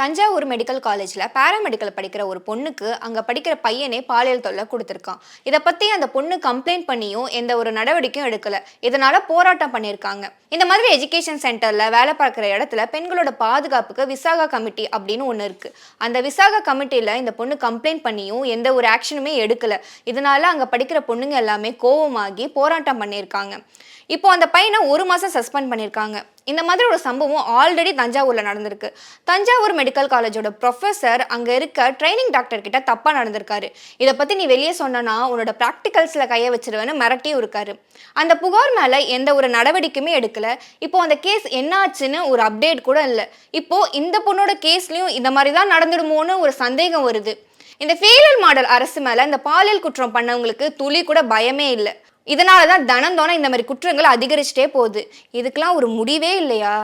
Thanjavur medical காலேஜில் paramedical படிக்கிற ஒரு பொண்ணுக்கு அங்கே படிக்கிற பையனே பாலியல் தொல்லை கொடுத்துருக்கான். இதை பற்றி அந்த பொண்ணு கம்ப்ளைண்ட் பண்ணியும் எந்த ஒரு நடவடிக்கையும் எடுக்கல. இதனால் போராட்டம் பண்ணியிருக்காங்க. இந்த மாதிரி எஜுகேஷன் சென்டரில் வேலை பார்க்குற இடத்துல பெண்களோட பாதுகாப்புக்கு விசாகா கமிட்டி அப்படின்னு ஒன்று இருக்குது அந்த விசாகா கமிட்டியில் இந்த பொண்ணு கம்ப்ளைண்ட் பண்ணியும் எந்த ஒரு ஆக்ஷனுமே எடுக்கலை. இதனால அங்கே படிக்கிற பொண்ணுங்க எல்லாமே கோவமாகி போராட்டம் பண்ணியிருக்காங்க. இப்போ அந்த பையனை ஒரு மாதம் சஸ்பெண்ட் பண்ணியிருக்காங்க. இந்த மாதிரி ஒரு சம்பவம் ஆல்ரெடி தஞ்சாவூரில் நடந்திருக்கு. தஞ்சாவூர் மெடிக்கல் காலேஜோட ப்ரொஃபஸர் அங்கே இருக்க ட்ரைனிங் டாக்டர் கிட்ட தப்பாக நடந்திருக்காரு. இதை பற்றி நீ வெளியே சொன்னா உன்னோட ப்ராக்டிகல்ஸில் கையை வச்சிருவேன்னு மிரட்டியும் இருக்காரு. அந்த புகார் மேலே எந்த ஒரு நடவடிக்கையுமே எடுக்கலை. இப்போ அந்த கேஸ் என்னாச்சுன்னு ஒரு அப்டேட் கூட இல்லை. இப்போ இந்த பொண்ணோட கேஸ்லையும் இந்த மாதிரி தான் நடந்துடுமோன்னு ஒரு சந்தேகம் வருது. இந்த ஃபெயிலர் மாடல் அரசு மேலே இந்த பாலியல் குற்றம் பண்ணவங்களுக்கு துளி கூட பயமே இல்லை. இதனால தான் தனந்தோன இந்த மாதிரி குற்றங்கள் அதிகரிச்சுட்டே போகுது. இதுக்கெல்லாம் ஒரு முடிவே இல்லையா?